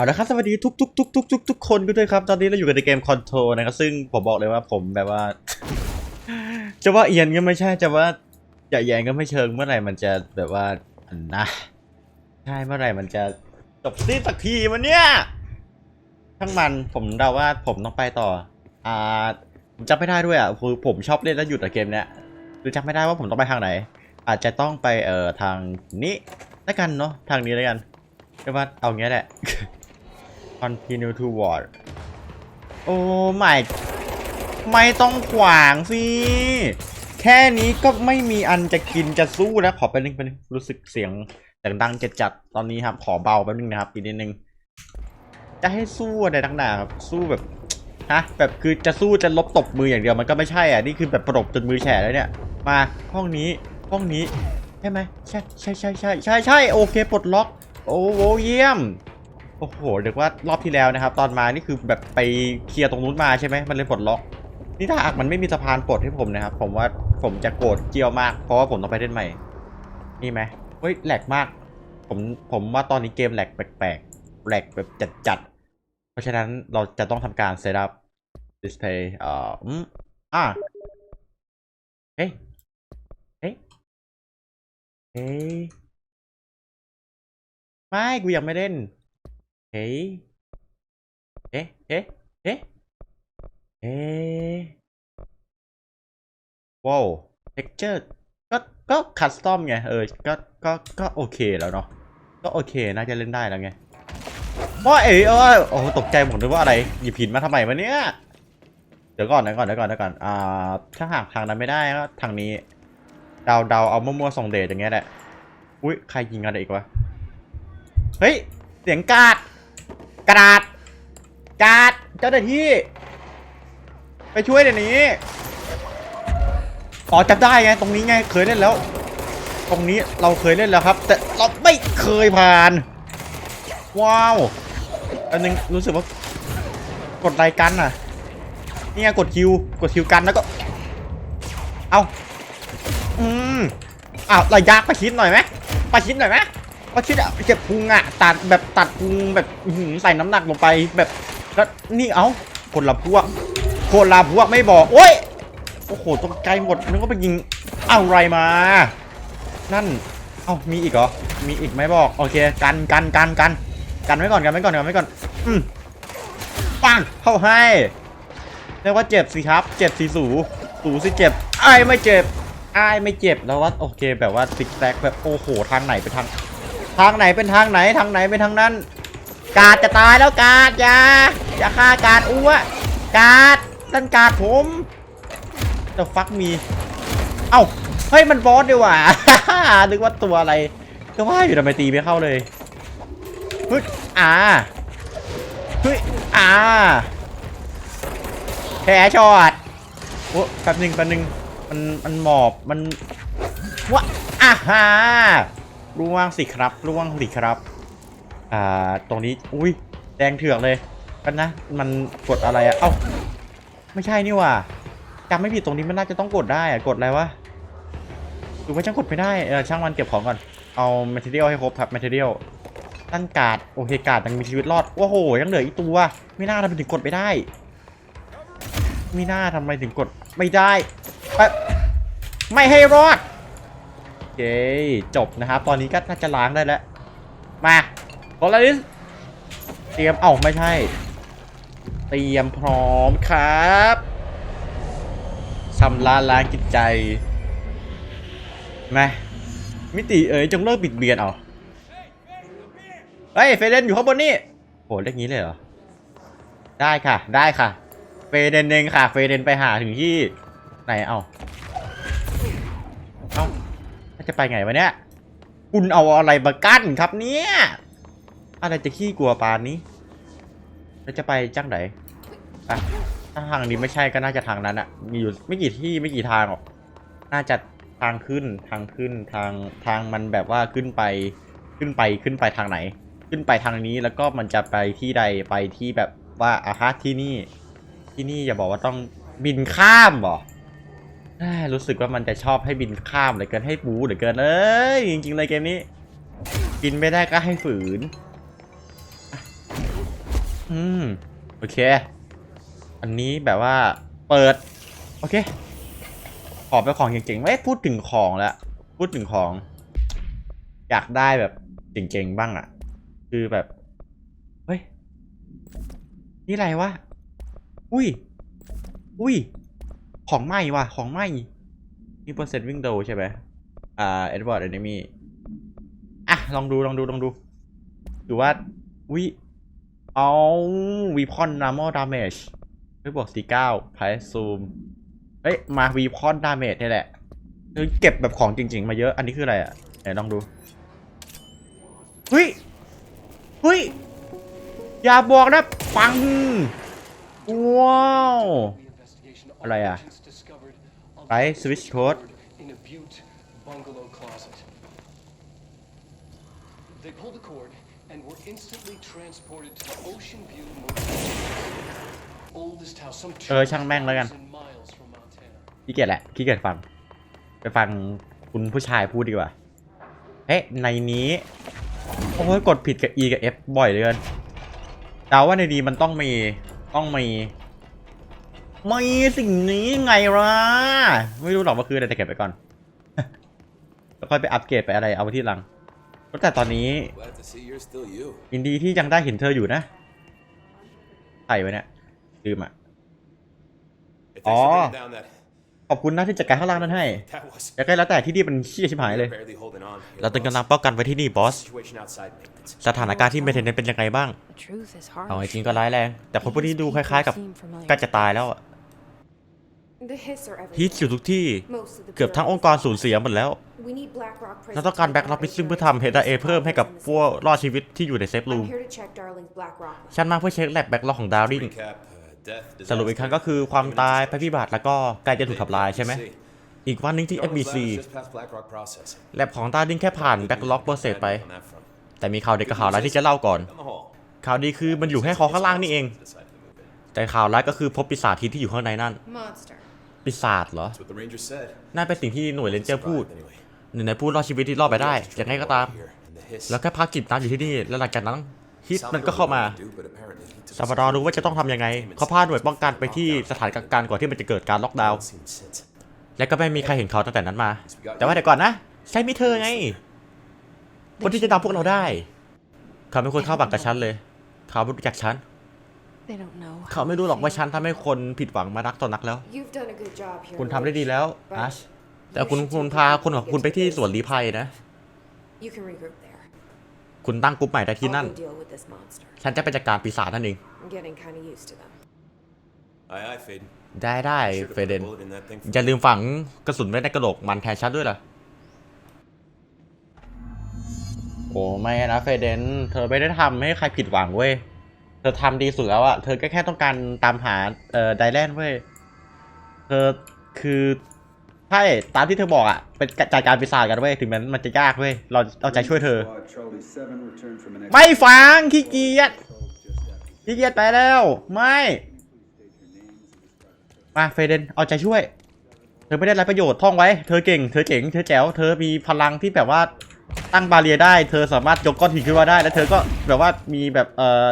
เอาละครับสวัสดีทุกทุกทุกทุกทุกทุกคนกันด้วยครับ ตอนนี้เราอยู่กันในเกมคอนโทรนะครับ ซึ่งผมบอกเลยว่าผมแบบว่า จะว่าเอียนก็ไม่ใช่ จะว่าจะแยงก็ไม่เชิงเมื่อไหร่มันจะแบบว่านะใช่เมื่อไหร่มันจะจบสิ้นสักทีมันเนี่ยทั้งมันผมเดาว่าผมต้องไปต่อ อ่าผมจำไม่ได้ด้วยอะคือผมชอบเล่นแล้วหยุดอะเกมเนี้ยคือจำไม่ได้ว่าผมต้องไปทางไหน อาจจะต้องไปเอ่อทางนี้แล้วกันเนาะทางนี้แล้วกันเรียกว่าเอางี้แหละ continue to war โอ้ไม่ไม่ต้องขวางสิ แค่นี้ก็ไม่มีอันจะกินจะสู้แล้ว ขอไปนึงไปนึงรู้สึกเสียงเสียงดังจัดตอนนี้ครับ ขอเบาแป๊บนึงนะครับอีกนิดนึง จะให้สู้อะไรทั้งหนาครับ สู้แบบฮะแบบคือจะสู้จะลบตบมืออย่างเดียวมันก็ไม่ใช่อะนี่คือแบบปรบจนมือแฉะแล้วเนี่ย มาห้องนี้ห้องนี้ใช่ไหมใช่ใช่ใช่ใช่ใช่ใช่โอเคปลดล็อก โอ้โหเยี่ยม โอ้โหเดี๋ยวว่ารอบที่แล้วนะครับ ตอนมานี่คือแบบไปเคลียร์ตรงนู้นมาใช่ไหมมันเลยปลดล็อก นี่ถ้าหากมันไม่มีสะพานปลดให้ผมนะครับ ผมว่าผมจะโกรธเจียวมาก เพราะว่าผมต้องไปเล่นใหม่ นี่ไหมเฮ้ยแหลกมาก ผมผมว่าตอนนี้เกมแหลกแปลกๆแหลกแบบจัดๆ เพราะฉะนั้นเราจะต้องทำการเซตอัพ display เอ่ออืมอะเฮ้ยเฮ้ยเฮ้ยไม่กูยังไม่เล่น เฮ้ยเอ๊ะเอ๊ะเอ๊ะเอ๊ะว้าว texture ก็ก็คัสตอมไงเออก็ก็ก็โอเคแล้วเนาะก็โอเคน่าจะเล่นได้แล้วไงว่าเอ๋เออโอ้ตกใจหมดเลยว่าอะไรหยิบหินมาทำไมวะเนี่ยเดี๋ยวก่อนเดี๋ยวก่อนเดี๋ยวก่อนเดี๋ยวก่อนอ่าถ้าหากทางนั้นไม่ได้ก็ทางนี้เดาเดาเอามั่วๆส่งเดชอย่างเงี้ยแหละอุ้ยใครยิงอะไรอีกวะเฮ้ยเสียงกาด กระดาษกาดเจ้าหน้าที่ ไปช่วยเดี๋ยวนี้อ๋อจำได้ไงตรงนี้ไงเคยเล่นแล้ว ตรงนี้เราเคยเล่นแล้วครับ แต่เราไม่เคยผ่าน ว้าวอันนึงรู้สึกว่ากดรายกันอะนี่ไงกดคิวกดคิวกันแล้วก็ เอาอืมอ้าวระยะประชิดหน่อยไหมประชิดหน่อยไหม ประชิดอะเจ็บพุงอะตัดแบบตัดพุงแบบหือใส่น้ำหนักลงไปแบบแล้วนี่เอาคนละพวกคนละพวกไม่บอกโอ้ยโอ้โหตกใจหมดนึกว่าไปยิงอะไรมา นั่นเอ้ามีอีกเหรอมีอีกไหมบอกโอเคกันกันกันกันกันไว้ก่อนกันไว้ก่อนกันไว้ก่อนอืมปังเข้าให้เรียกว่าเจ็บสิครับเจ็บสิสูสูสิเจ็บไอ้ไม่เจ็บไอ้ไม่เจ็บแล้วว่าโอเคแบบว่าซิกแซกแบบโอ้โหทางไหนเป็นทาง ทางไหนเป็นทางไหนทางไหนเป็นทางนั้น กาดจะตายแล้วกาดอย่าอย่าฆ่ากาดอ้วกาดนั่นกาดผมจะฟักมี เอ้าเฮ้ยมันบอสดีว่ะนึกว่าตัวอะไร ก็ว่าอยู่ทำไมตีไม่เข้าเลยฮ้ยอ่าฮ้ยอ่าแพ้ช็อตโอ้แป๊บหนึ่งแป๊บหนึ่งมันมันหมอบมันวะอ่าฮา ร่วงสิครับ ร่วงสิครับ อ่า ตรงนี้ อุ้ย แดงเถือกเลย กันนะ มันกดอะไรอะเอ้า ไม่ใช่นี่ว่ะจำไม่ผิดตรงนี้มันน่าจะต้องกดได้อะกดอะไรวะหรือว่าช่างกดไม่ได้ เออ ช่างมันเก็บของก่อน เอา material ให้ครบครับ material ตั้นกาด โอเคกาดยังมีชีวิตรอด โอ้โห ยังเหลืออีกตัว ไม่น่าทำไมถึงกดไม่ได้ ไม่น่าทำไมถึงกดไม่ได้ไปไม่ให้รอด เคจบนะครับ ตอนนี้ก็น่าจะล้างได้แล้ว มาโพลาริสเตรียมเอ้าไม่ใช่ เตรียมพร้อมครับชำระล้างจิตใจมามิติเอ๋ยจงเลิกบิดเบียนเอาเฮ้ยเฟเดนอยู่ข้างบนนี่โหเรียกงี้เลยเหรอ ได้ค่ะ ได้ค่ะ เฟเดนเองค่ะ เฟเดนไปหาถึงที่ไหนเอาเอา จะไปไงวะเนี่ย คุณเอาอะไรมากั้นครับเนี่ย อะไรจะขี้กลัวปานนี้ แล้วจะไปจังไหนอะถ้าทางนี้ไม่ใช่ก็น่าจะทางนั้นอะมีอยู่ไม่กี่ที่ไม่กี่ทางหรอก น่าจะทางขึ้นทางขึ้นทางทางมันแบบว่าขึ้นไปขึ้นไปขึ้นไปทางไหน ขึ้นไปทางนี้แล้วก็มันจะไปที่ใดไปที่แบบว่าอาฮะที่นี่ ที่นี่อย่าบอกว่าต้องบินข้ามบ่เอ้ย รู้สึกว่ามันจะชอบให้บินข้ามเหลือเกินให้บูเหลือเกินเอ้ยจริงๆเลยเกมนี้บินไม่ได้ก็ให้ฝืน อืมโอเค อันนี้แบบว่าเปิด โอเค ขอไปของเจ๋งๆไม่พูดถึงของแล้วพูดถึงของ อยากได้แบบเจ๋งๆบ้างอะคือแบบ เฮ้ย นี่อะไรวะ อุ้ย อุ้ย ของใหมว่ะ ของใหม่นี่เปอร์เซ็นต์วิ่งโดใช่ไหมอ่าเอ็ดวอร์ดแอนมีอะ ลองดู ลองดู ลองดูดูว่า อุ้ยเอาวีพอนนามอดาเมจไม่บวกสี่เก้าไพซูมเอ้ย มาวีพอนดาเมจนี่แหละคือเก็บแบบของจริง ๆ มาเยอะ อันนี้คืออะไรอะไหนลองดูเฮ้ยเฮ้ย อย่าบอกนะ ปัง ว้าว อะไรอะไป switch code In a Butte bungalow closet. They pulled the cord and were instantly transported to the Ocean View Motel. Oldest house, some เออช่างแม่งแล้วกัน2,000 miles from Montana. ขี้เกียจแหละขี้เกียจฟัง ไปฟังคุณผู้ชายพูดดีกว่า เฮ้ยในนี้ โอ้ยกดผิดกับ E กับ F บ่อยเหลยกันเดาว่าในดีมันต้องมี ต้องมี มีสิ่งนี้ไงล่ะไม่รู้หรอกว่าคืออะไรแต่เก็บไปก่อนแล้วค่อยไปอัปเกรดไปอะไรเอาไว้ที่หลังแต่ตอนนี้ Glad to see you're still you. ยินดีที่ยังได้เห็นเธออยู่นะใส่ไว้เนี่ยลืมอะ Hey, thanks for Aw. bringing down that. ขอบคุณนะที่จัดการข้างล่างนั้นให้ That was. แล้วก็แล้วแต่ที่นี่มันเชี่ยชิบหายเลย Barely holding on. เราตึงกำลังป้องกันไว้ที่นี่บอส Situation outside maintenance. สถานการณ์ที่เมเทนเนนเป็นยังไงบ้าง The truth is hard. เอาจริงๆก็ร้ายแรง แต่คนพวกนี้ดูคล้ายๆกับ Seem familiar. ใกล้จะตายแล้วอะ The hits are ฮิต everywhere. อยู่ทุกที่ Most of the เกือบทั้งองค์กรสูญเสียหมดแล้ว We need Blackrock เราต้องการแบ็กรับมิซึ่งเพื่อทำเฮดเอเพิ่มให้กับพวกรอดชีวิตที่อยู่ในเซฟรู I'm ม here to check Darling's Blackrock. ฉันมาเพื่อเช็คแลบแบ็กล็อกของดาวริง Recap. Uh, death. สรุปอีกครั้งก็คือความตายภัยพิบัติแล้วก็ใกล้จะถูกทำลายใช่ไหมอีกวันหนึงที่ FBC Just past Blackrock processing. แลบของดาวริงแค่ผ่านแบ็กล็อกโปรเซสไป On that front. แต่มีข่าวเด็กกับข่าวร้ายที่จะเล่าก่อน Down the hall. ข่าวดีคือมันอยู่แค่คอข้างล่างนี่เอง Decided to move in. แต่ข่าวร้ายก็คือพบปีศาจทิศที่อยู่ข้างในนั่น Monster. ปีศาจเหรอ That's what the ranger said. นั่นเป็นสิ่งที่หน่วยเรนเจอร์พูด Survived anyway. หนึ่งในผู้รอดชีวิตที่รอดไปได้ยังไงก็ตาม Here, and the hiss. แล้วแค่พักจิบน้ำอยู่ที่นี่ แล้วหลังจากนั้นฮิตมันก็เข้ามา Do, but apparently he took ซาบาดอร์รู้ว่าจะต้องทำยังไง เขาพาหน่วยป้องกันไปที่สถานกักกันก่อนที่มันจะเกิดการล็อกดาวน์ Haven't seen him since. และก็ไม่มีใครเห็นเขาตั้งแต่นั้นมา แต่ว่าเดี๋ยวก่อนนะ ใช่มิเธอไง คนที่จะนำพวกเราได้ เขาไม่ควรเข้าบักกับฉันเลย เขาไม่รู้จักฉัน They don't know. เขาไม่รู้หรอกว่าฉันทำให้คนผิดหวังมานักต่อนักแล้ว You've done a good job here. คุณทำได้ดีแล้วอาชแต่คุณคุณพาคนของคุณไปที่สวนลี้ภัยนะ You can regroup there. คุณตั้งกลุ่มใหม่ได้ที่ I'll นั่น go deal with this monster. ฉันจะไปจัดการปีศาจนั่นเอง I'm getting kind of used to them. Aye, aye, Faden. ได้ได้ Should've เฟ put a เดน bullet in that thing อย่าลืมฝังกระสุนไว้ในกระโหลกมันแทนฉันด้วยล่ะ โอ้ไม่นะเฟเดน เธอไม่ได้ทำให้ใครผิดหวังเว้ย เธอทำดีสุดแล้วอะเธอก็แค่ต้องการตามหาเอ่อไดแลนด์เว้ย เธอคือใช่ตามที่เธอบอกอะเป็นจัดการปีศาจกันเว้ยถึงแม้มันจะยากเว้ยเราเอาใจช่วยเธอ ไม่ฟังขี้เกียจขี้เกียจไปแล้ว ไม่มาเฟเดนเอาใจช่วย เธอไม่ได้รับประโยชน์ท่องไว้ เธอเก่ง เธอเจ๋ง เธอแจ๋ว เธอมีพลังที่แบบว่าตั้งบาเรียได้ เธอสามารถยกก้อนหินขึ้นมาได้ แล้วเธอก็แบบว่ามีแบบเอ่อ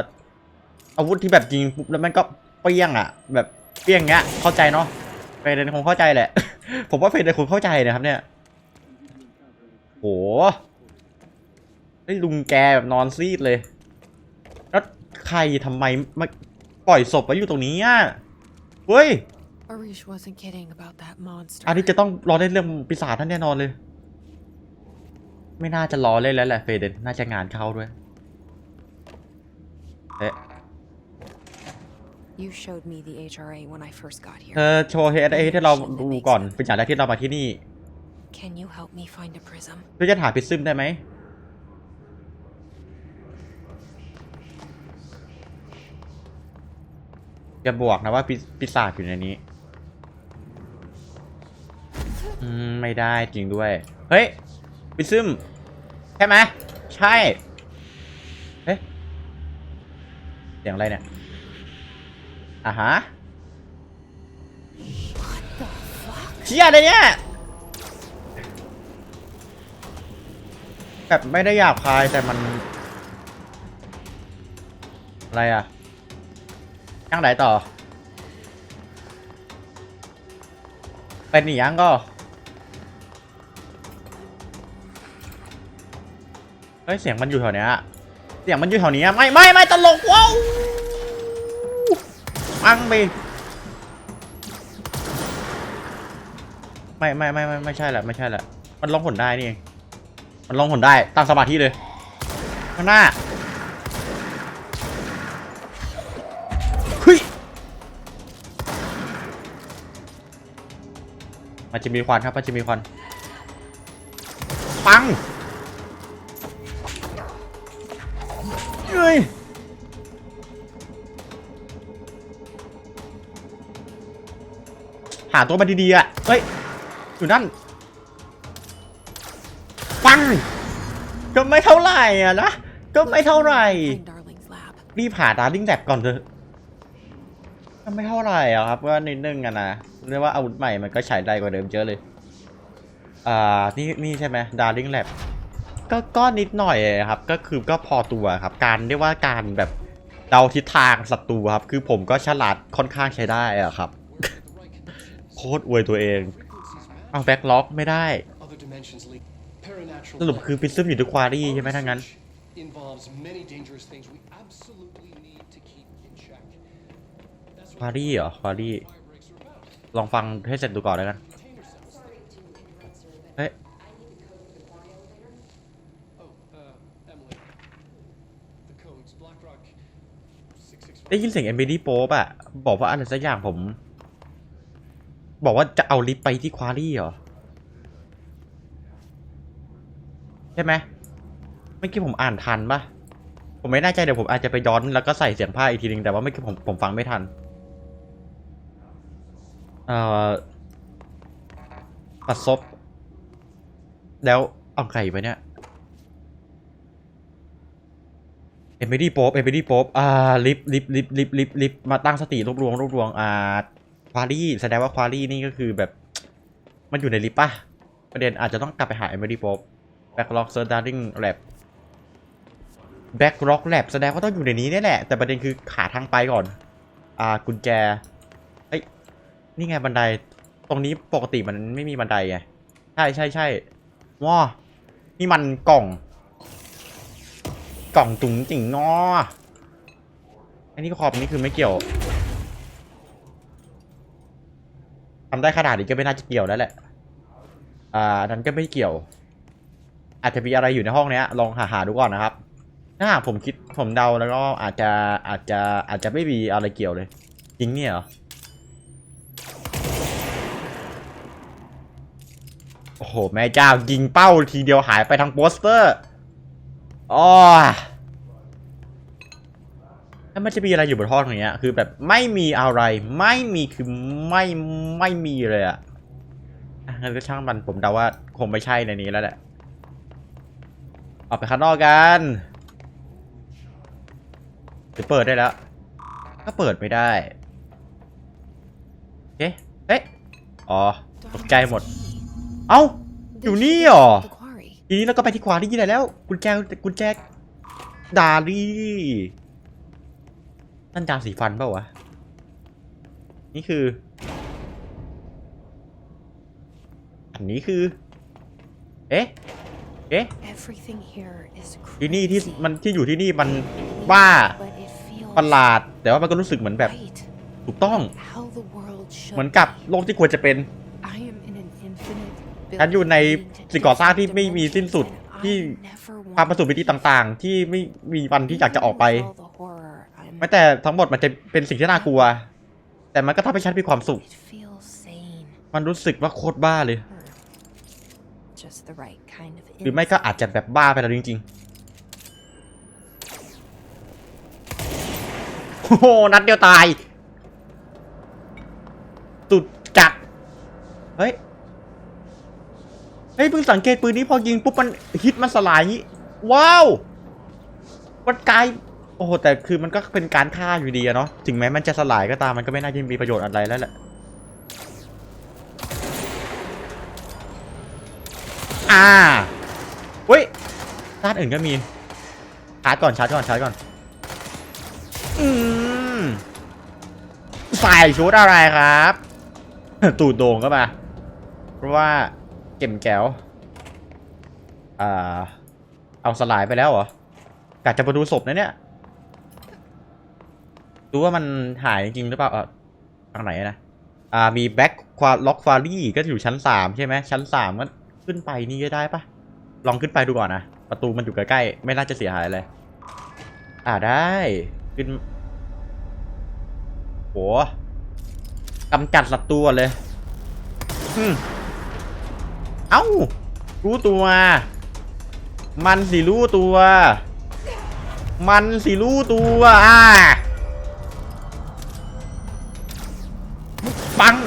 อาวุธที่แบบยิงปุ๊บแล้วมันก็เปรี้ยงอะ แบบเปรี้ยงเงี้ยเข้าใจเนาะเฟเดนคงเข้าใจแหละ ผมว่าเฟเดนคงเข้าใจนะครับเนี่ยโหไอ้ยลุงแกแบบนอนซีดเลย แล้วใครทำไมมาปล่อยศพไว้อยู่ตรงนี้อะเฮ้ย Arish wasn't kidding about that monster. อันนี้จะต้องรอเล่นเรื่องปีศาจท่านแน่นอนเลย ไม่น่าจะรอเล่นแล้วแหละเฟเดนน่าจะงานเข้าด้วยเอ๊ะ You showed me the HRA when I first got เธ here. อโชว์เฮดไอที่เราดูก่อนเป็นอย่างแรกที่เรามาที่นี่ Can you help me find a prism? เพื่อจะหาพิซซึมได้ไหม จะบวกนะว่าปิปีศาจอยู่ในนี้ อืม ไม่ได้จริงด้วย เฮ้ยพิซซึมใช่ไหม ใช่ เฮ้ยเสียงอะไรเนี่ย อะฮะเชี่ยอะไรเนี่ยแบบไม่ได้หยาบคายแต่มัน อะไรอะยังไหนต่อ เป็นอีกยังก็เฮ้ยเสียงมันอยู่แถวเนี้ยเสียงมันอยู่แถวนี้ไม่ไม่ไม่ตลกว้าว ปังไปไม่ไม่ไม่ไม่ไม่ใช่แหละไม่ใช่แหละมันลองผลได้นี่เองมันลองผลได้ตั้งสมาธิเลยข้างหน้าเฮ้ยมันจะมีควันครับมันจะมีควันปัง หาตัวมาดีๆอะเฮ้ย อยู่นั่น ปัง ก็ไม่เท่าไหร่อะนะ ก็ไม่เท่าไหร่ Find Darling's lab. รีบหาดาร์ลิงแลบก่อนเถอะก็ไม่เท่าไหร่อะครับว่านิดนึงอะนะ เรียกว่าอาวุธใหม่มันก็ใช้ได้กว่าเดิมเยอะเลย อ่า นี่นี่ใช่ไหมดาร์ลิงแลบก็ก็นิดหน่อยครับ ก็คือก็พอตัวครับ การเรียกว่าการแบบเดาทิศทางศัตรูครับ คือผมก็ฉลาดค่อนข้างใช้ได้อะครับ โคตรอวยตัวเองเอาแบ็กล็อกไม่ได้ Other dimensions leak. Paranatural สรุปคือ life. พิซซึมอยู่ที่ควารี่ใช่ไหมทั้างนั้น Involves many dangerous things we absolutely need to keep in check. That's ควา what รี่เหรอ ควารี่ fire breaks are about. ลองฟังให้เสร็จดูก่อนแล้วกัน Container cells. เฮ้ย Oh, uh, Emily. The codes. BlackRock 664. ได้ยินเสียงเอมิลี่โป๊ปอะบอกว่าอะไรสักอย่างผม บอกว่าจะเอาลิฟต์ไปที่ควารี่เหรอ ใช่ไหมเมื่อกี้ผมอ่านทันปะผมไม่แน่ใจเดี๋ยวผมอาจจะไปย้อนแล้วก็ใส่เสียงภาอีกทีนึงแต่ว่าเมื่อกี้ผมผมฟังไม่ทัน เอ่อปัดซบแล้วเอาไก่ไปเนี่ยเอมิลี่โป๊ปเอมิลี่โป๊ปอ่าลิฟลิฟลิฟลิฟลิฟลิฟมาตั้งสติรวบรวมรวบรวมอ่า ควารี่แสดงว่าควารี่นี่ก็คือแบบ มันอยู่ในลิฟต์ป่ะ ประเด็นอาจจะต้องกลับไปหาเอมิลี่โป๊ปแบ็กล็อกเซอร์ดาร์ดิงแลบแบ็กล็อกแลบแสดงว่าต้องอยู่ในนี้แน่แหละ แต่ประเด็นคือขาทางไปก่อน อ่ากุญแจเอ้ยนี่ไงบันได ตรงนี้ปกติมันไม่มีบันไดไง ใช่ใช่ใช่ว้านี่มันกล่อง กล่องตุ๋งจิ๋งงออันนี้ขอบนี่คือไม่เกี่ยว ทำได้ขนาดนี้ก็ไม่น่าจะเกี่ยวแล้วแหละ อ่านนั้นก็ไม่เกี่ยว อาจจะมีอะไรอยู่ในห้องเนี้ย ลองหาหาดูก่อนนะครับ ถ้าหากผมคิดผมเดาแล้วก็อาจจะอาจจะอาจจะไม่มีอะไรเกี่ยวเลย จริงเนี่ยเหรอ โอ้โห แม่เจ้ายิงเป้าทีเดียวหายไปทั้งโปสเตอร์อ๋อ แล้วมันจะมีอะไรอยู่บนท่อตรงเนี้ยคือแบบไม่มีอะไร ไม่มีคือไม่ไม่มีเลยอะอะงั้นก็ช่างมันผมเดาว่าคงไม่ใช่ในนี้แล้วแหละออกไปข้างนอกกันหรือเปิดได้แล้ว ก็เปิดไม่ได้เอ๊ะเอ๊ะอ๋อตกใจหมด เอ้าอยู่นี่เหรอทีนี้เราก็ไปที่ขวาที่ไหนแล้วกุญแจกุญแจดารี่ นั่นจานสีฟันเปล่าวะ นี่คือ อันนี้คือ เอ๊ะ เอ๊ะ Everything here is ที่นี่ที่ crazy. มันที่อยู่ที่นี่มันบ้า But it feels ประหลาด แต่ว่ามันก็รู้สึกเหมือนแบบ right. ถูกต้อง How the world should เหมือนกับ be. โลกที่ควรจะเป็น I am in an infinite ฉันอยู่ใน building สิ่งก่อสร้างที่ไม่มีสิ้นสุด and ที่ I never ความประสบ wanted มิติต่างๆ ที่ไม่มีวันที่อยากจะออกไป Even with all the horror, I'm- แม้แต่ทั้งหมดมันจะเป็นสิ่งที่น่ากลัว แต่มันก็ทำให้ฉันมีความสุข It feels sane. มันรู้สึกว่าโคตรบ้าเลย Or just the right kind of หรือไม่ก็อาจจะแบบบ้าไปแล้วจริงๆ โอ้โห นัดเดียวตายสุดจัด เฮ้ย เฮ้ยเพิ่งสังเกตปืนนี้พอยิงปุ๊บมันฮิตมันสลายอย่างงี้ ว้าว มันกลาย โอ้โหแต่คือมันก็เป็นการฆ่าอยู่ดีอะเนาะถึงแม้มันจะสลายก็ตามมันก็ไม่น่าจะมีประโยชน์อะไรแล้วแหละอ่าเฮ้ยด้านอื่นก็มีชาร์จก่อนชาร์จก่อนชาร์จก่อนอืมส่ชุดอะไรครับ ตูดโด่งก็มาเพราะว่าเก็มแก้วอ่าเอาสลายไปแล้วเหรอ กะจะมาดูศพนะเนี่ย ดูว่ามันหายจริงหรือเปล่าเออทางไหนนะอ่ามีแบ็คควาล็อกควารี่ก็อยู่ชั้นสามใช่ไหมชั้นสามก็ขึ้นไปนี่ก็ได้ปะลองขึ้นไปดูก่อนนะประตูมันอยู่ใกล้ๆไม่น่าจะเสียหายเลยอ่าได้ขึ้นโหกำจัดศัตรูเลยอืมเอ้า รู้ตัว มันสิรู้ตัว มันสิรู้ตัวอ่า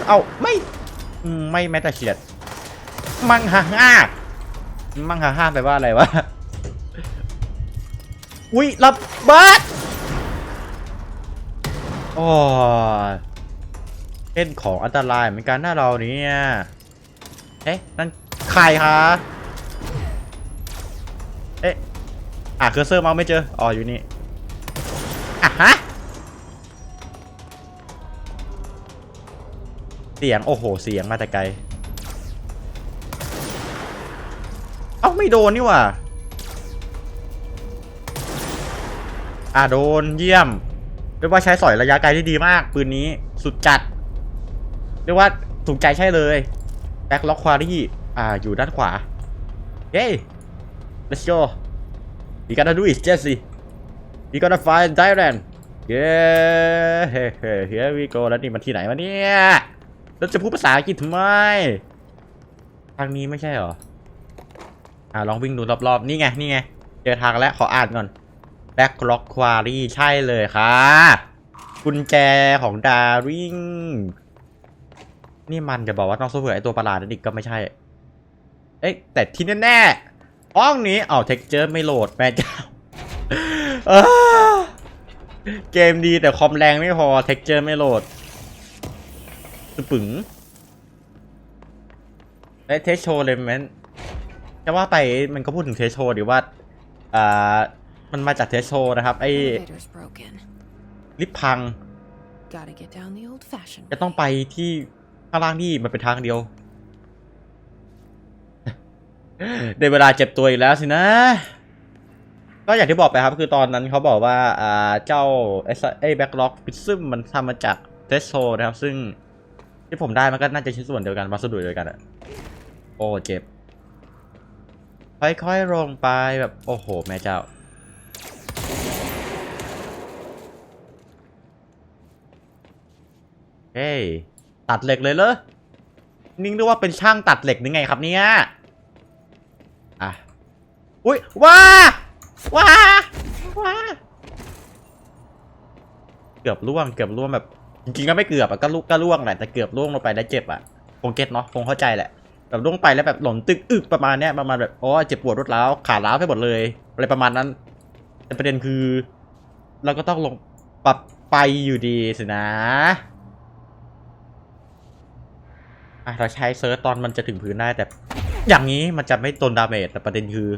เอาไม่ไม่แม้แต่เฉียด มังฮ่าฮ่ามังฮ่าฮ่าแปลว่าอะไรวะ อุ้ยระเบิดโอ้เป็นของอันตรายเหมือนกันหน้าเราเนี่ยเอ๊ะนั่นใครคะเอ๊ะอะเคอร์เซอร์เมาไม่เจอ อ๋ออยู่นี่ เสียง โอ้โห เสียงมาแต่ไกล เอ้า ไม่โดนนี่ว่าอะโดนเยี่ยม เรียกว่าใช้สอยระยะไกลที่ดีมาก ปืนนี้สุดจัด เรียกว่าถูกใจใช่เลยแบ็คล็อกควารี่อ่า อยู่ด้านขวา เฮ้ let's go you gotta do it Jesse you gotta find Dylan yeah here we go แล้วนี่มันที่ไหนวะเนี่ย แล้วจะพูดภาษาอังกฤษทำไมทางนี้ไม่ใช่เหรอ อ่าลองวิ่งดูรอบๆ นี่ไง นี่ไง เจอทางแล้วขออ่านก่อนแบ็กล็อกควารีใช่เลยค่ะกุญแจของดาริงนี่มันจะบอกว่าต้องสู้เผื่อไอตัวประหลาดนั่นอีกก็ไม่ใช่ เอ๊ะ แต่ที่แน่ๆห้องนี้เอาเท็กเจอร์ไม่โหลดแม่เจ้าเกมดีแต่คอมแรงไม่พอเท็กเจอร์ไม่โหลด ปึ๋งเอ้เทสโชเลมนจะว่าไปมันก็พูดถึงเทสโชดีว่าอ่ามันมาจากเทสโชนะครับ ไอ้ Elevator's broken. ลิฟต์พัง Gotta get down the old-fashioned จะต้องไปที่ข้างล่างนี่มันเป็นทางเดียวได้เวลาเจ็บตัวอีกแล้วสินะ ก็อย่างที่บอกไปครับ คือตอนนั้นเขาบอกว่าอ่าเจ้าไอ้ไอ้แบ็คล็อกพิซึมมันทำมาจากเทสโชนะครับ ซึ่ง ที่ผมได้มันก็น่าจะชิ้นส่วนเดียวกันวัสดุเดียวกันอะโอ้เจ็บ ค่อยๆลงไปแบบโอ้โห แม่เจ้า เฮ้ยตัดเหล็กเลยเหรอนิ่งด้วยว่าเป็นช่างตัดเหล็กนึงไงครับเนี่ยอะอุ้ยว้าว้าว้าเกือบล่วงเกือบล่วงแบบ จริงๆก็ไม่เกือบอะก็ลุกก็ล่วงแหละแต่เกือบล่วงลงไปแล้เจ็บอะคงเก็ตเนาะคงเข้าใจแหละแบบล่วงไปแล้วแบบหล่นตึกอึกประมาณเนี้ยประมาณแบบอ้ยเจ็บปวดรวดร้าวขาล้าวไปหมดเลยอะไรประมาณนั้น แต่ประเด็นคือ เราก็ต้องลงปรับไปอยู่ดีสินะอะเราใช้เซิร์ชตอนมันจะถึงพื้นได้แต่ อย่างนี้มันจะไม่โดนดาเมจแต่ประเด็นคือ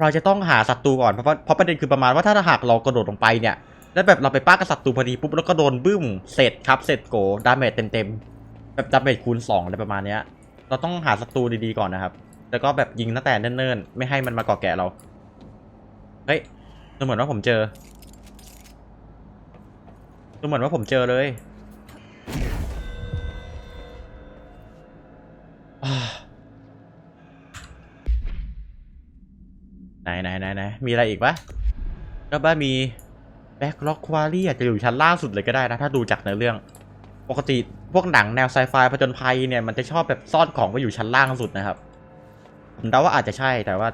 เราจะต้องหาศัตรูก่อนเพราะเพราะประเด็นคือประมาณว่าถ้าหากเรากระโดดลงไปเนี่ย แล้วแบบเราไปป้ากับศัตรูพอดีปุ๊บแล้วก็โดนบึ้มเสร็จครับเสร็จโกดาเมจเต็มๆแบบดาเมจคูณ2อะไรประมาณเนี้ย เราต้องหาศัตรูดีๆก่อนนะครับ แล้วก็แบบยิงตั้งแต่เนิ่นๆไม่ให้มันมาก่อแก่เราเฮ้ยดูเหมือนว่าผมเจอดูเหมือนว่าผมเจอเลยไหนไหนไหนไหนมีอะไรอีกปะก็บ้ามี แบ็กล็อกควารี่อาจจะอยู่ชั้นล่างสุดเลยก็ได้นะ ถ้าดูจากในอเรื่อง ปกติพวกหนังแนวไซไฟผจญภัยเนี่ยมันจะชอบแบบซ่อนของไว้อยู่ชั้นล่างสุดนะครับ ผมเดาว่าอาจจะใช่แต่ว่า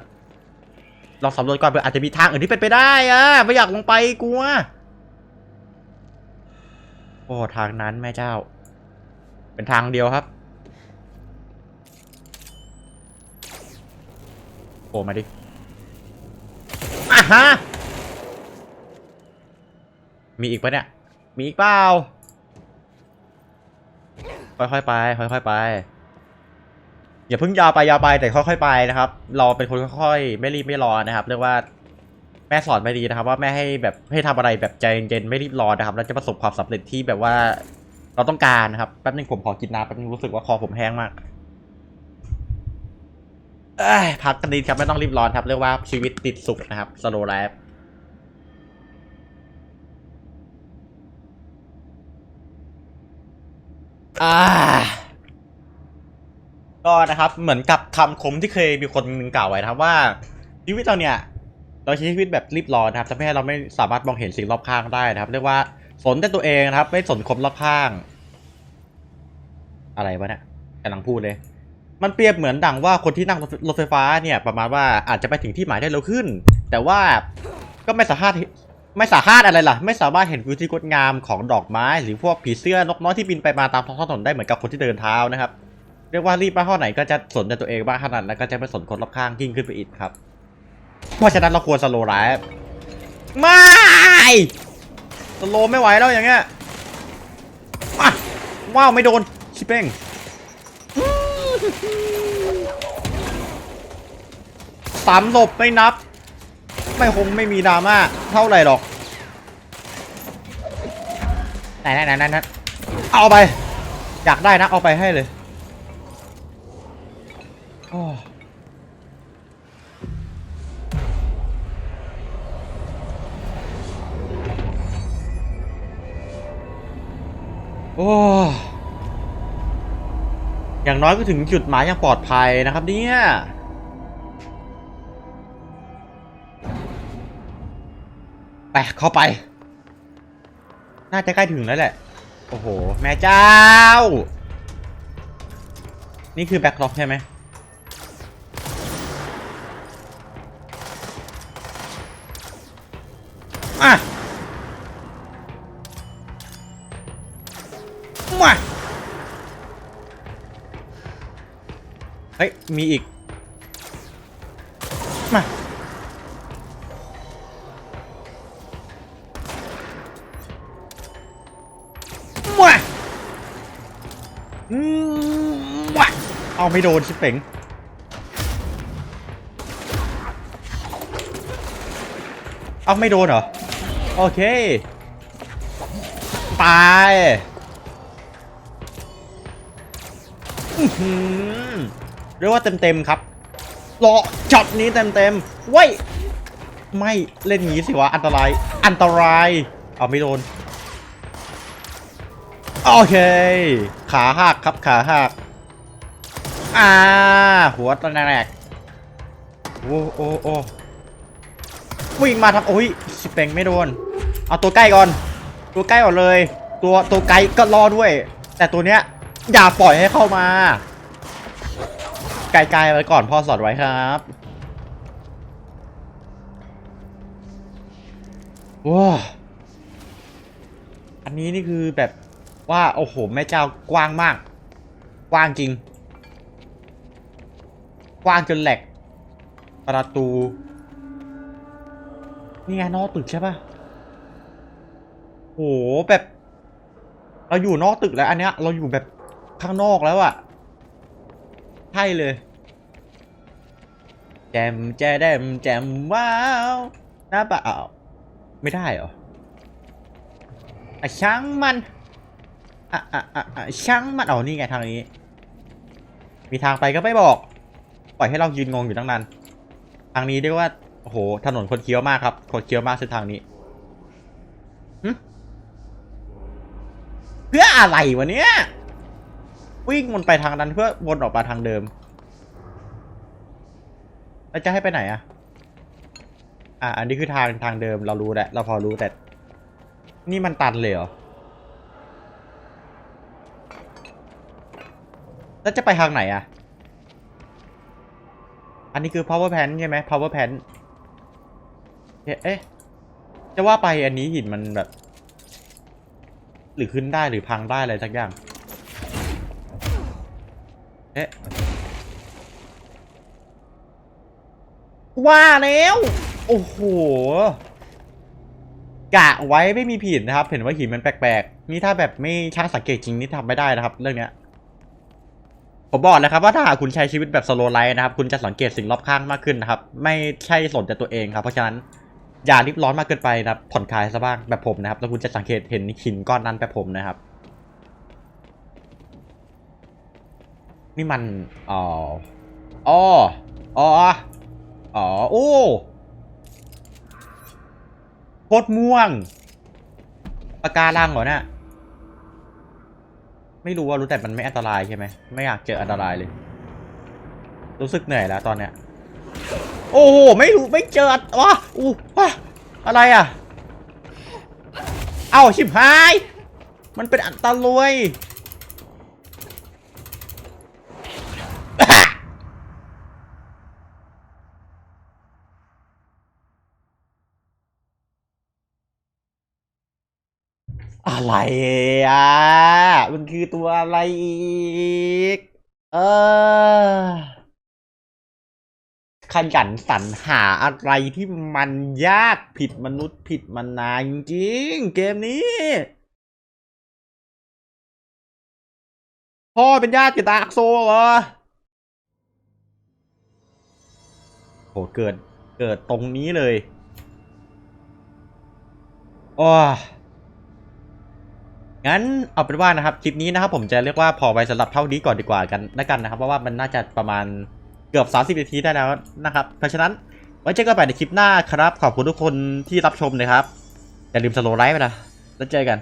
ลองสำรวจก่อนเผื่ออาจจะมีทางอื่นที่เป็นไปได้อะไม่อยากลงไปกลัวโอ้ทางนั้นแม่เจ้า เป็นทางเดียวครับโผล่มาดิอะฮะ มีอีกปะเนี่ย มีอีกเปล่า ค่อยๆไป ค่อยๆไป อย่าเพิ่งยาวไปยาวไปแต่ค่อยๆไปนะครับ เราเป็นคนค่อยๆ ไม่รีบไม่รอนะครับ เรียกว่าแม่สอนไม่ดีนะครับ ว่าแม่ให้แบบให้ทำอะไรแบบใจเย็นๆไม่รีบร้อนนะครับแล้วจะประสบความสำเร็จที่แบบว่าเราต้องการนะครับแป๊บนึงผมขอกินน้ำแป๊บนึงรู้สึกว่าคอผมแห้งมากพักกันดีครับไม่ต้องรีบร้อนครับเรียกว่าชีวิตติดสุขนะครับสโลไลฟ์ อ่าก็นะครับเหมือนกับคำคมที่เคยมีคนหนึ่งกล่าวไว้นะครับว่าชีวิตเราเนี่ย เราใช้ชีวิตแบบรีบร้อนนะครับทำให้เราไม่สามารถมองเห็นสิ่งรอบข้างได้นะครับ เรียกว่าสนแต่ตัวเองนะครับ ไม่สนคนรอบข้าง อะไรวะเนี่ยกำลังพูดเลย มันเปรียบเหมือนดังว่าคนที่นั่งรถไฟฟ้าเนี่ย ประมาณว่าอาจจะไปถึงที่หมายได้เร็วขึ้น แต่ว่าก็ไม่สามารถ ไม่สามารถอะไรล่ะ ไม่สามารถเห็นวิวที่งดงามของดอกไม้ หรือพวกผีเสื้อนกน้อยที่บินไปมาตามท้องถนนได้เหมือนกับคนที่เดินเท้านะครับ เรียกว่ารีบมากเท่าไหนก็จะสนใจตัวเองบ้างขนาดนั้นก็จะไม่สนคนรอบข้างยิ่งขึ้นไปอีกครับ เพราะฉะนั้นเราควรสโลว์ไลฟ์ไม่สโลว์ไม่ไหวแล้วอย่างเงี้ยว้าวไม่โดนชิเป้งสามศพไม่นับ ไม่คงไม่มีดราม่าเท่าไหร่หรอกไหนไหนไหนไหนไหนเอาไป อยากได้นะเอาไปให้เลยโอ้โอ้อย่างน้อยก็ถึงจุดหมายอย่างปลอดภัยนะครับเนี่ย ไปเข้าไป น่าจะใกล้ถึงแล้วแหละ โอ้โห แม่เจ้า นี่คือแบ็คล็อกใช่ไหมอะมา เฮ้ย มีอีก ไม่โดนชิเป๋งเอาไม่โดนเหรอ โอเค ตายอื้อหือเรียกว่าเต็มๆครับรอช็อตนี้เต็มๆเว้ยไม่เล่นงี้สิวะ อันตราย อันตราย เอาไม่โดน โอเค ขาหักครับ ขาหัก อ่า หัวตะแนกโอ้โอ้โอ้วิ่งมาทำโอ้ยสิเปงไม่โดน เอาตัวใกล้ก่อน ตัวใกล้ก่อนเลย ตัวตัวไกลก็รอด้วย แต่ตัวเนี้ยอย่าปล่อยให้เข้ามา ไกลๆไว้ก่อนพ่อสอนไว้ครับว้าอันนี้นี่คือแบบว่า โอ้โห แม่เจ้ากว้างมาก กว้างจริง กว้างจนแหลก ประตู นี่ไงนอกตึกใช่ปะโหแบบ เราอยู่นอกตึกแล้วอันเนี้ย เราอยู่แบบข้างนอกแล้วอะใช่เลย แจมแจแดมแจมว้าวหน้าเปล่าไม่ได้เหรออะช่างมันอะอะอะช่างมันเอนี่ไงทางนี้ มีทางไปก็ไม่บอก ล่อยให้เรายืนงงอยู่ตั้งนานทางนี้เรียกว่าโอ้โหถนนคนเคี้ยวมากครับคนเคี้ยวมากเส้นทางนี้เพื่ออะไรวะเนี้ยวิ่งวนไปทางนั้นเพื่อวนออกมาทางเดิมแล้วจะให้ไปไหนอะอะอันนี้คือทางทางเดิมเรารู้แหละเราพอรู้แต่ นี่มันตันเลยเหรอแล้วจะไปทางไหนอะ อันนี้คือ power pan ใช่ไหม power pan เอ๊ะ จะว่าไปอันนี้หินมันแบบ หรือขึ้นได้หรือพังได้อะไรสักอย่าง เอ๊ะ ว่าแล้ว โอ้โห กะไว้ไม่มีผิดนะครับ เห็นว่าหินมันแปลกๆ นี่ถ้าแบบไม่ช่างสังเกตจริงนี่ทำไม่ได้นะครับ เรื่องเนี้ย ผมบอกเลยครับว่าถ้าคุณใช้ชีวิตแบบสโลไลท์นะครับ คุณจะสังเกตสิ่งรอบข้างมากขึ้นนะครับ ไม่ใช่สนแต่ตัวเองครับ เพราะฉะนั้นอย่ารีบร้อนมากเกินไปนะครับ ผ่อนคลายซะบ้างแบบผมนะครับ แล้วคุณจะสังเกตเห็นหินก้อนนั้นแบบผมนะครับ นี่มันอ๋ออ๋ออ๋ออ๋อโอ้โคตรม่วงปากาลังเหรอเนี่ย ไม่รู้ว่ารู้แต่มันไม่อันตรายใช่ไหมไม่อยากเจออันตรายเลย รู้สึกเหนื่อยแล้วตอนเนี้ย โอ้โหไม่รู้ไม่เจอวะอู้วะอะไรอะ เอ้าชิบหาย มันเป็นอันตราย อะไรอะ มันคือตัวอะไรอีก เออขยันสรรหาอะไรที่มันยากผิดมนุษย์ผิดมนายจริงเกมนี้ พ่อเป็นญาติกับดาร์กโซเหรอโหเกิดเกิดตรงนี้เลยอ้ย งั้นเอาเป็นว่านะครับคลิปนี้นะครับผมจะเรียกว่าพอไว้สำหรับเท่านี้ก่อนดีกว่ากันนะกันนะครับ เพราะว่ามันน่าจะประมาณเกือบ 30นาทีได้แล้วนะครับ เพราะฉะนั้นไว้เจอกันใหม่ในคลิปหน้าครับ ขอบคุณทุกคนที่รับชมนะครับอย่าลืมสโลว์ไลฟ์ไปนะแล้วเจอกัน